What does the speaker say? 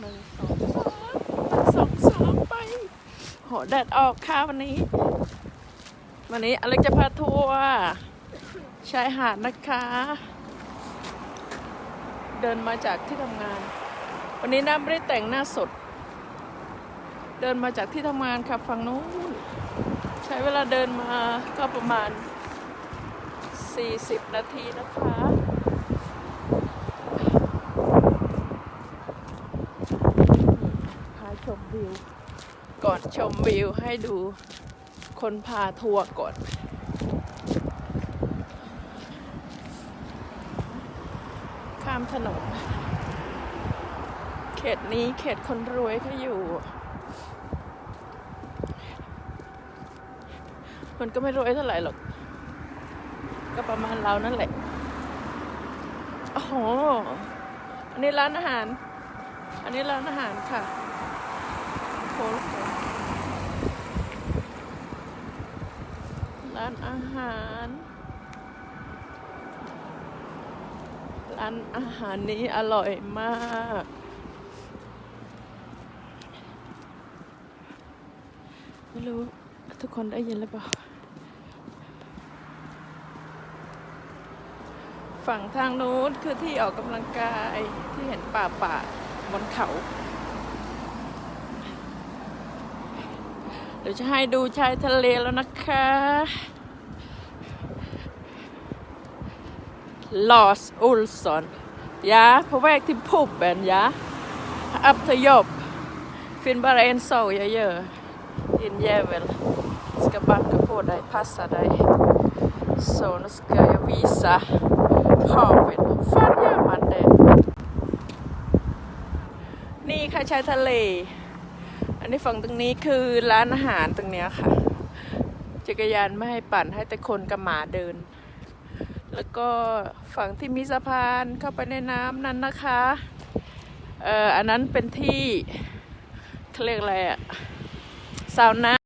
หนึ่งสองสามหนึ่งสองสามไป โหแดดออกค่ะวันนี้ วันนี้อเล็กจะพาทัวร์ชายหาดนะคะ เดินมาจากที่ทำงาน วันนี้น้าไม่ได้แต่งหน้าสด เดินมาจากที่ทำงานค่ะฝั่งนู้น ใช้เวลาเดินมาก็ประมาณ 40 นาทีนะคะ พา ชมวิว ก่อนชมวิวให้ดูคนพาทัวร์ก่อน ข้ามถนน เขตนี้เขตคนรวยเขาอยู่ มันก็ไม่รวยเท่าไหร่หรอก ก็ประมาณเรานั่นแหละ โอ้โห อันนี้ร้านอาหาร อันนี้ร้านอาหารค่ะ โอ้โหร้านอาหาร ร้านอาหารนี้อร่อยมากไม่รู้ทุกคนได้ยินหรือเปล่า ฝั่งทางนู้นคือที่ออกกำลังกายที่เห็นป่าป่าบนเขา เดี๋ยวจะให้ดูชายทะเลแล้วนะคะ Lars Olsson. Ja, på väg till puben, ja. Upp till jobb. Finn bara en sak jag gör. Din jävel. Ska banka på dig, passa dig. Så nu ska jag visa havet. Hur fan gör man det? นี่ค่ะชายทะเล อันนี้ฝั่งตรงนี้คือร้านอาหารตรงเนี้ยค่ะ จักรยานไม่ให้ปั่นให้แต่คนกับหมาเดิน แล้วก็ฝั่งที่มีสะพานเข้าไปในน้ำนั้นนะคะเอ่ออันนั้นเป็นที่เขาเรียกอะไรอะซาวน่า